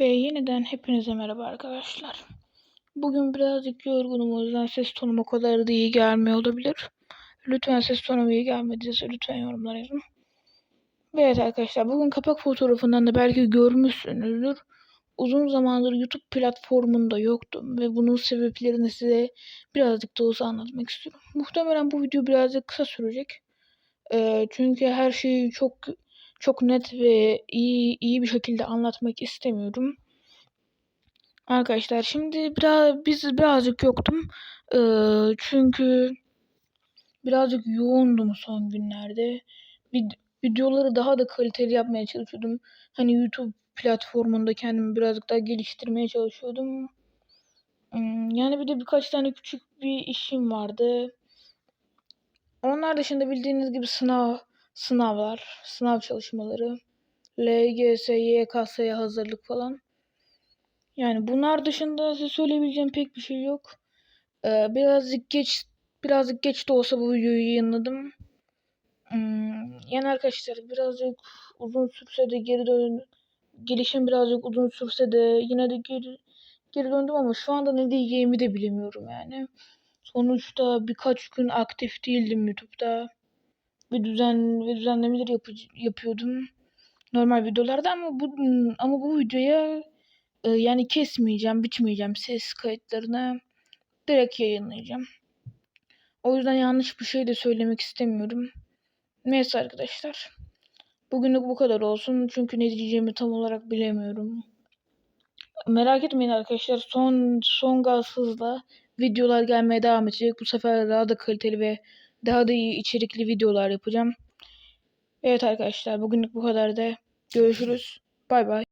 Ve yeniden hepinize merhaba arkadaşlar. Bugün birazcık yorgunum o yüzden ses tonum o kadar da iyi gelmiyor olabilir. Lütfen ses tonum iyi gelmediyse lütfen yorumlara yazın. Ve evet arkadaşlar bugün kapak fotoğrafından da belki görmüşsünüzdür. Uzun zamandır YouTube platformunda yoktum ve bunun sebeplerini size birazcık da olsa anlatmak istiyorum. Muhtemelen bu video birazcık kısa sürecek. Ee, çünkü her şeyi çok çok net ve iyi iyi bir şekilde anlatmak istemiyorum. Arkadaşlar şimdi biraz biz birazcık yoktum. Ee, çünkü birazcık yoğundum son günlerde. Vid videoları daha da kaliteli yapmaya çalışıyordum. Hani YouTube platformunda kendimi birazcık daha geliştirmeye çalışıyordum. Hmm, Yani bir de birkaç tane küçük bir işim vardı. Onlar dışında bildiğiniz gibi sınav sınavlar, sınav çalışmaları, LGS, YKS'ye hazırlık falan. Yani bunlar dışında size söyleyebileceğim pek bir şey yok. Ee, birazcık geç birazcık geç de olsa bu videoyu yayınladım. Hmm, yani arkadaşlar birazcık uzun sürse de geri dön gelişim birazcık uzun sürse de yine de geri geri döndüm ama şu anda ne diyeceğimi de bilemiyorum yani. Sonuçta birkaç gün aktif değildim YouTube'da. Ve düzen ve düzenlemeleri yapı, yapıyordum. Normal videolarda ama bu ama bu videoya e, yani kesmeyeceğim, biçmeyeceğim ses kayıtlarını direkt yayınlayacağım. O yüzden yanlış bir şey de söylemek istemiyorum. Neyse arkadaşlar. Bugünlük bu kadar olsun. Çünkü ne diyeceğimi tam olarak bilemiyorum. Merak etmeyin arkadaşlar. Son son gaz hızla videolar gelmeye devam edecek. Bu sefer daha da kaliteli ve daha da iyi içerikli videolar yapacağım. Evet arkadaşlar bugünlük bu kadar da. Görüşürüz. Bay bay.